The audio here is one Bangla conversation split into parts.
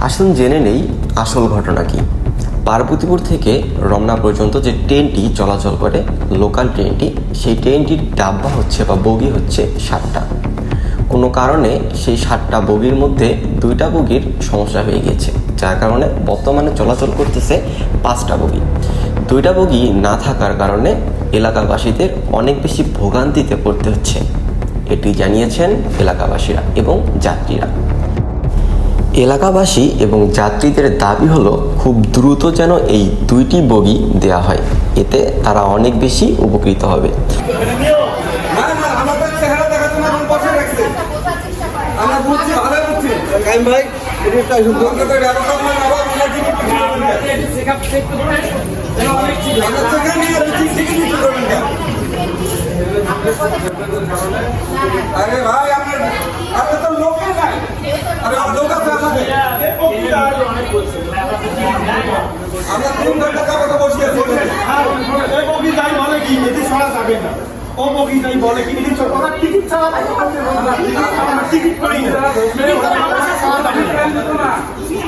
আসুন জেনে নেই আসল ঘটনা কি। পার্বতীপুর থেকে রমনা পর্যন্ত যে ট্রেনটি চলাচল করে, লোকাল ট্রেনটি, সেই ট্রেনটির ডাব্বা হচ্ছে বা বগি হচ্ছে সাতটা। কোনো কারণে সেই সাতটা বগির মধ্যে দুইটা বগির সমস্যা হয়ে গিয়েছে। যার কারণে বর্তমানে চলাচল করতেছে পাঁচটা বগি। দুইটা বগি না থাকার কারণে এলাকাবাসীদের অনেক বেশি ভোগান্তিতে পড়তে হচ্ছে। এটি জানিয়েছেন এলাকাবাসীরা এবং যাত্রীরা। এলাকাবাসী এবং যাত্রীদের দাবি হলো খুব দ্রুত যেন এই দুইটি বগি দেয়া হয়। এতে তারা অনেক বেশি উপকৃত হবে। আমাদের চেহারা দেখাচ্ছে না বসে রাখছে। আমরা বুঝছি ভালো বুঝছি কাইম ভাই ঠিক ঠিক? আরে ভাই আপনার তো লোকে নাই আরে লোক আছে আমাদের আমরা তিন ঘণ্টা কাপড় বসে আছি বলে কি এটি ছাড়া যাবে না ও বগি যাই বলে কি এটি ওরা টিকিট ছাড়া বাইরে করতে পারবে না টিকিট ছাড়া আমরা টিকিট করি না টিকিট ছাড়া আমরা ছাড়া যাবে না আরে কথা হলো নাকি তোমার নিবে তোমার নিবে কথা বলা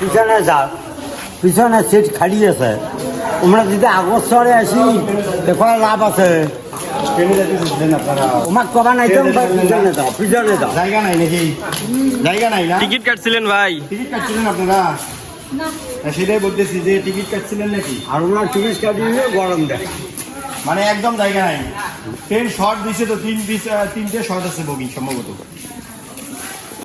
পিছনে যা পিছনে সিট খালি আছে। আমরা যদি আগস্টরে আসি দেখো লাভ আছে। তোমাক কবা নাই তো পিছনে যাও পিছনে যাও জায়গা নাই নাকি? জায়গা নাই না? টিকিট কাটছিলেন ভাই। টিকিট কাটছিলেন আপনারা? না, সেটাই বলতেছি যে টিকিট কাটছিলেন নাকি? আর ওনার টিকিট কাটিয়ে গরম দেয়। মানে একদম জায়গা নাই। ট্রেন শর্ট দিছে তো তিন তিনটে শর্ট আছে বগি সম্ভবত।